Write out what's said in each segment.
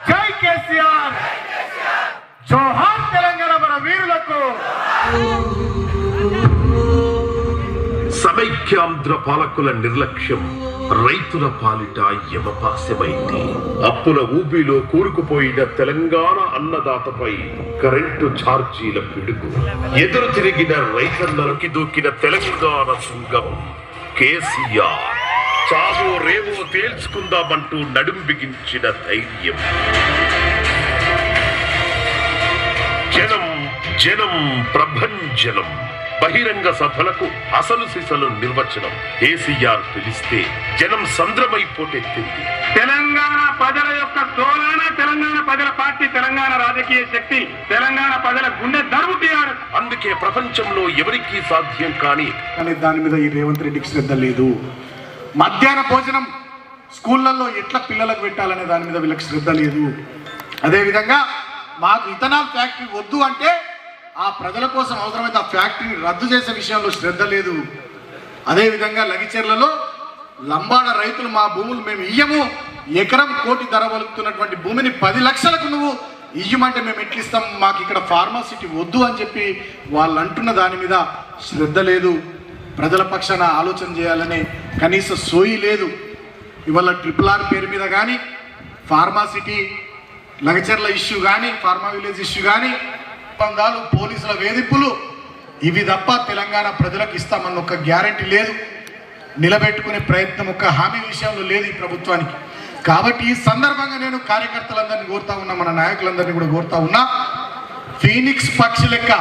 జై కేసీఆర్. జోహార్ తెలంగాణ మన వీరులకు. సమైక్యాంధ్ర పాలకుల నిర్లక్ష్యం రైతుల పాలిట యమపాస్యమైంది అప్పుల ఊబిలో కూరుకుపోయిన తెలంగాణ అన్నదాతపై కరెంటు ఛార్జీల పిడుగు. ఎదురు తిరిగిన రైతన్నలకి దూకిన తెలంగాణ సంఘం కేసీఆర్. చావో రేవో తేల్చుకుందామంటూ నడుం బిగించిన ధైర్యం. జనం జనం ప్రభంజనం బహిరంగ సభలకు అసలు సిసలు నిర్వచనం. కేసీఆర్ పిలిస్తే జనం సంద్రమై పోటెత్తింది తెలంగాణ ప్రజల యొక్క తోలాన తెలంగాణ ప్రజల పార్టీ తెలంగాణ రాజకీయ శక్తి తెలంగాణ ప్రజల గుండె దరువు టీఆర్ఎస్ అందుకే ప్రపంచంలో ఎవరికీ సాధ్యం కాని అనే దాని మీద ఈ రేవంత్ రెడ్డికి శ్రద్ధ లేదు. మధ్యాహ్న భోజనం స్కూళ్ళల్లో ఎట్లా పిల్లలకు పెట్టాలనే దాని మీద వీళ్ళకి శ్రద్ధ లేదు. అదేవిధంగా మాకు ఇథనాల్ ఫ్యాక్టరీ వద్దు అంటే ఆ ప్రజల కోసం అవసరమైతే ఆ ఫ్యాక్టరీని రద్దు చేసే విషయంలో శ్రద్ధ లేదు. అదేవిధంగా లగిచెర్లలో లంబాడ రైతులు మా భూములు మేము ఇయ్యము. ఎకరం కోటి ధర వలుకుతున్నటువంటి భూమిని పది లక్షలకు నువ్వు ఇయ్యమంటే మేము ఎట్లిస్తాం? మాకు ఇక్కడ ఫార్మాసిటీ వద్దు అని చెప్పి వాళ్ళు అంటున్న దాని మీద శ్రద్ధ లేదు. ప్రజల పక్షాన ఆలోచన చేయాలనే కనీస సోయి లేదు. ఇవాళ ట్రిపుల్ ఆర్ పేరు మీద కానీ ఫార్మాసిటీ లగచర్ల ఇష్యూ కానీ ఫార్మా విలేజ్ ఇష్యూ కానీ ఒప్పందాలు పోలీసుల వేధింపులు ఇవి తప్ప తెలంగాణ ప్రజలకు ఇస్తామన్న ఒక గ్యారంటీ లేదు. నిలబెట్టుకునే ప్రయత్నం ఒక హామీ విషయంలో లేదు ఈ ప్రభుత్వానికి. కాబట్టి ఈ సందర్భంగా నేను కార్యకర్తలందరినీ కోరుతా ఉన్నా మన నాయకులందరినీ కూడా కోరుతా ఉన్నా ఫీనిక్స్ పక్షి లెక్క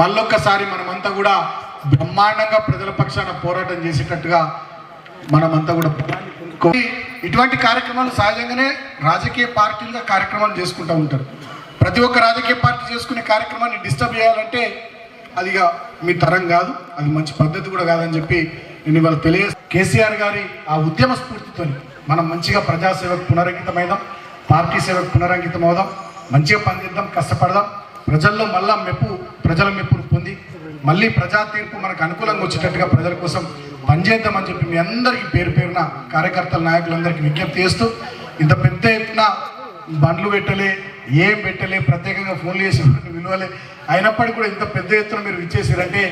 మళ్ళొక్కసారి మనమంతా కూడా బ్రహ్మాండంగా ప్రజల పక్షాన పోరాటం చేసేటట్టుగా మనమంతా కూడా ఇటువంటి కార్యక్రమాలు సహజంగానే రాజకీయ పార్టీలుగా కార్యక్రమాలు చేసుకుంటూ ఉంటారు. ప్రతి ఒక్క రాజకీయ పార్టీ చేసుకునే కార్యక్రమాన్ని డిస్టర్బ్ చేయాలంటే అదిగా మీ తరం కాదు అది మంచి పద్ధతి కూడా కాదని చెప్పి నేను ఇవాళ తెలియ కేసీఆర్ గారి ఆ ఉద్యమ స్ఫూర్తితో మనం మంచిగా ప్రజాసేవకు పునరంకితమైదాం పార్టీ సేవకు పునరంకితం అవుదాం మంచిగా పనిచేద్దాం కష్టపడదాం ప్రజల్లో మళ్ళా మెప్పు ప్రజల మెప్పును మళ్ళీ ప్రజా తీర్పు మనకు అనుకూలంగా వచ్చేటట్టుగా ప్రజల కోసం పనిచేద్దామని చెప్పి మీ అందరికీ పేరు పేరున కార్యకర్తల నాయకులందరికీ విజ్ఞప్తి చేస్తూ ఇంత పెద్ద ఎత్తున బండ్లు పెట్టలే ఏం పెట్టలే ప్రత్యేకంగా ఫోన్లు చేసి విలువలే. అయినప్పటికీ కూడా ఇంత పెద్ద ఎత్తున మీరు ఇచ్చేసారంటే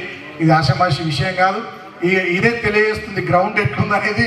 ఇది ఆషామాషి విషయం కాదు. ఇదే తెలియజేస్తుంది గ్రౌండ్ ఎట్లుందనేది.